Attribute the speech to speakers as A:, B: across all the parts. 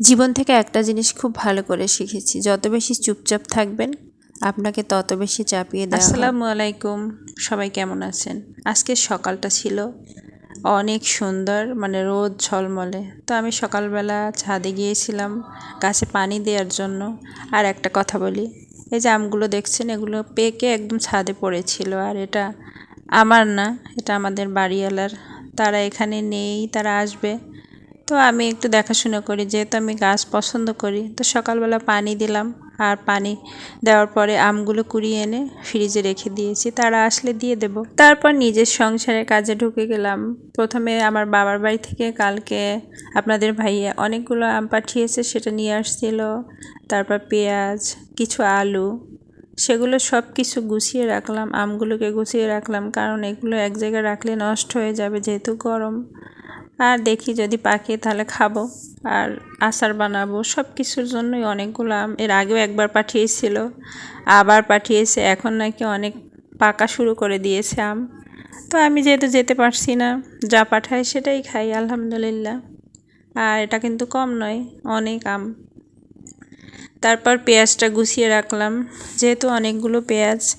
A: জীবন থেকে একটা জিনিস খুব ভালো করে শিখেছি। যত বেশি চুপচাপ থাকবেন, আপনাকে তত বেশি চাপিয়ে হবে। আসসালামু আলাইকুম। সবাই কেমন আছেন? আজকে সকালটা ছিল অনেক সুন্দর মানে রোদ ঝলমলে। তো আমি সকালবেলা ছাদে গিয়েছিলাম গাছে পানি দেওয়ার জন্য। আর একটা কথা বলি, এই যে আমগুলো দেখছেন, এগুলো পেকে একদম ছাদে পড়েছিল। আর এটা আমার না, এটা আমাদের বাড়িওয়ালার। তারা এখানে নেই, তারা আসবে। তো আমি একটু দেখাশোনা করি, যেহেতু আমি গাছ পছন্দ করি, তো সকালবেলা পানি দিলাম আর পানি দেওয়ার পরে আমগুলো কুড়িয়ে এনে ফ্রিজে রেখে দিয়েছি, তারা আসলে দিয়ে দেব। তারপর নিজের সংসারের কাজে ঢুকে গেলাম। প্রথমে আমার বাবার বাড়ি থেকে কালকে আপনাদের ভাইয়া অনেকগুলো আম পাঠিয়েছে, সেটা নিয়ে আসছিল। তারপর পেঁয়াজ, কিছু আলু, সেগুলো সব কিছু গুছিয়ে রাখলাম, আমগুলোকে গুছিয়ে রাখলাম, কারণ এগুলো এক জায়গায় রাখলে নষ্ট হয়ে যাবে যেহেতু গরম। আর দেখি যদি পাকে তাহলে খাব। আর আচার বানাবো। সব কিছুর জন্যই অনেকগুলো আম। এর আগেও একবার পাঠিয়েছিল। আবার পাঠিয়েছে। এখন নাকি অনেক পাকা শুরু করে দিয়েছে আম। তো আমি যেহেতু যেতে পারছি না, যা পাঠায় সেটাই খাই, আলহামদুলিল্লাহ। আর এটা কিন্তু কম নয়, অনেক আম। তারপর পেঁয়াজটা গুছিয়ে রাখলাম। যেহেতু অনেকগুলো পেঁয়াজ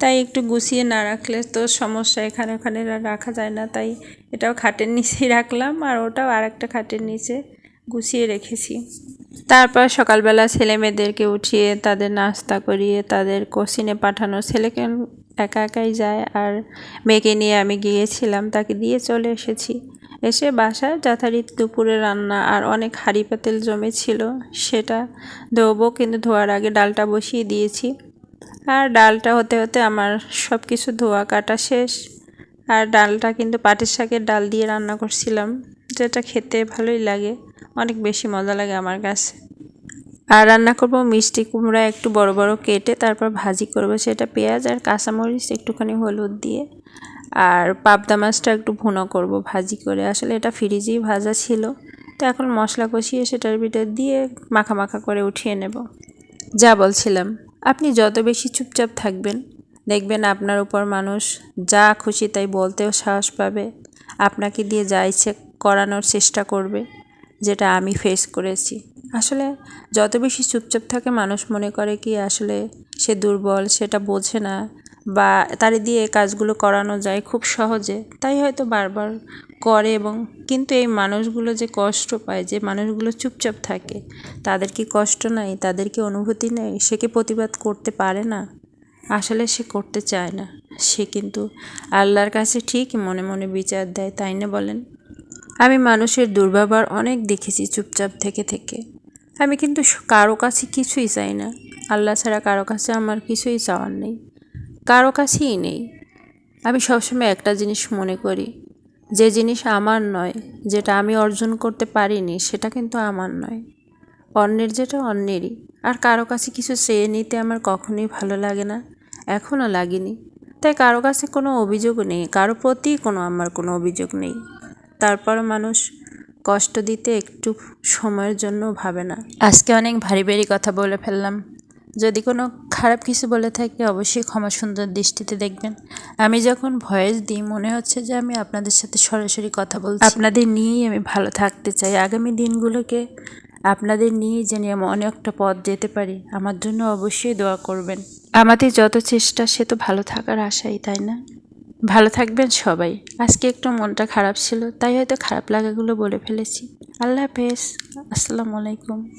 A: তাই একটু গুছিয়ে না রাখলে তো সমস্যা, এখানে ওখানে রাখা যায় না। তাই এটাও খাটের নিচেই রাখলাম আর ওটাও আর একটা খাটের নিচে গুছিয়ে রেখেছি। তারপর সকালবেলা ছেলে মেয়েদেরকে উঠিয়ে তাদের নাস্তা করিয়ে তাদের কোচিনে পাঠানো। ছেলেকে একা একাই যায় আর মেয়েকে নিয়ে আমি গিয়েছিলাম, তাকে দিয়ে চলে এসেছি। এসে বাসায় যথারীতি দুপুরে রান্না আর অনেক হাঁড়ি পাতিল জমেছিল, সেটা ধোবো। কিন্তু ধোয়ার আগে ডালটা বসিয়ে দিয়েছি। আর ডালটা হতে হতে আমার সব কিছু ধোয়া কাটা শেষ। আর ডালটা কিন্তু পাটের শাকের ডাল দিয়ে রান্না করছিলাম, যেটা খেতে ভালোই লাগে, অনেক বেশি মজা লাগে আমার কাছে। আর রান্না করব মিষ্টি কুমড়া একটু বড় বড় কেটে তারপর ভাজি করব সেটা পেঁয়াজ আর কাঁচামরিচ, একটুখানি হলুদ দিয়ে। আর পাবদা মাছটা একটু ভুনো করব ভাজি করে, আসলে এটা ফ্রিজেই ভাজা ছিল। তো এখন মশলা কষিয়ে সেটার ভিতর দিয়ে মাখা মাখা করে উঠিয়ে নেব। যা বলছিলাম। আপনি যত বেশি চুপচাপ থাকবেন, দেখবেন আপনার উপর মানুষ যা খুশি তাই বলতেও সাহস পাবে। আপনাকে দিয়ে যা ইচ্ছে করানোর চেষ্টা করবে, যেটা আমি ফেস করেছি। আসলে যত বেশি চুপচাপ থাকে, মানুষ মনে করে কি আসলে সে দুর্বল, সেটা বোঝে না। বা তার দিয়ে কাজগুলো করানো যায় খুব সহজে। তাই হয়তো বারবার করে এবং কিন্তু এই মানুষগুলো যে কষ্ট পায়, যে মানুষগুলো চুপচাপ থাকে, তাদের কি কষ্ট নাই? তাদের কি অনুভূতি নেই? সে কি প্রতিবাদ করতে পারে না? আসলে সে করতে চায় না। সে কিন্তু আল্লাহর কাছে ঠিক মনে মনে বিচার দেয়, তাই না বলেন? আমি মানুষের দুর্ব্যবহার অনেক দেখেছি চুপচাপ থেকে থেকে। আমি কিন্তু কারও কাছে কিছুই চাই না। আল্লাহ ছাড়া কারও কাছে আমার কিছুই চাওয়ার নেই। কারও কাছেই নেই। আমি সবসময় একটা জিনিস মনে করি, যে জিনিস আমার নয়, যেটা আমি অর্জন করতে পারিনি, সেটা কিন্তু আমার নয়। অন্যের যেটা অন্যেরই। আর কারও কাছে কিছু চেয়ে নিতে আমার কখনোই ভালো লাগে না, এখনও লাগেনি। তাই কারও কাছে কোনো অভিযোগ নেই, কারও প্রতি কোনো আমার কোনো অভিযোগ নেই। তারপর মানুষ কষ্ট দিতে একটু সময়ের জন্য ভাবে না। আজকে অনেক ভারী ভারী কথা বলে ফেললাম। যদি কোনো খারাপ কিছু বলে থাকি, অবশ্যই ক্ষমা সুন্দর দৃষ্টিতে দেখবেন। আমি যখন ভয়েস দিই, মনে হচ্ছে যে আমি আপনাদের সাথে সরাসরি কথা বলছি। আপনাদের নিয়েই আমি ভালো থাকতে চাই। আগামী দিনগুলোকে আপনাদের নিয়েই যেন আমি অনেকটা পথ যেতে পারি। আমার জন্য অবশ্যই দোয়া করবেন। আমাদের যত চেষ্টা, সে তো ভালো থাকার আশাই, তাই না? ভালো থাকবেন সবাই। আজকে একটু মনটা খারাপ ছিল, তাই হয়তো খারাপ লাগাগুলো বলে ফেলেছি। আল্লাহ হাফেজ। আসসালামু আলাইকুম।